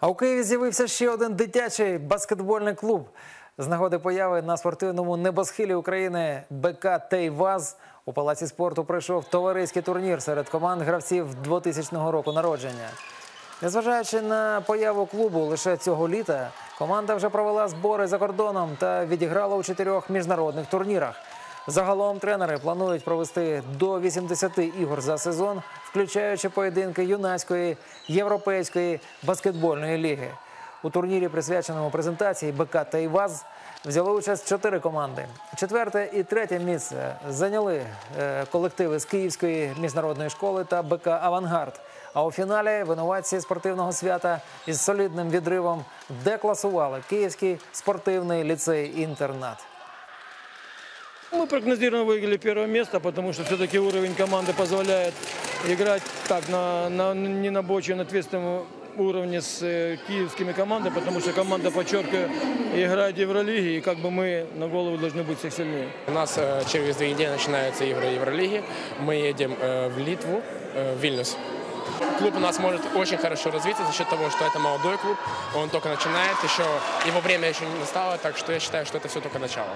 А у Києві з'явився ще один дитячий баскетбольний клуб. З нагоди появи на спортивному небосхилі України БК Тейваз у палаці спорту пройшов товариський турнір серед команд гравців 2000 року народження. Незважаючи на появу клубу лише цього літа, команда вже провела збори за кордоном та відіграла у чотирьох міжнародних турнірах. Загалом тренери планують провести до 80 ігор за сезон, включаючи поєдинки юнацької європейської баскетбольної ліги. У турнірі, присвяченому презентації БК та ІВАЗ, взяли участь чотири команди. Четверте і третє місце зайняли е, колективи з Київської міжнародної школи та БК Авангард. А у фіналі винуватці спортивного свята із солідним відривом декласували Київський спортивний ліцей-інтернат. Мы прогнозируемо выиграли первое место, потому что все-таки уровень команды позволяет играть так на, на не на очень ответственном уровне с э, киевскими командами, потому что команда, подчеркиваю, играет в Евролиге, и как бы мы на голову должны быть всех сильнее. У нас э, через две недели начинаются игры Евролиги. Мы едем э, в Литву, э, в Вильнюс. Клуб у нас может очень хорошо развиться за счет того, что это молодой клуб, он только начинает, еще его время еще не настало, так что я считаю, что это все только начало.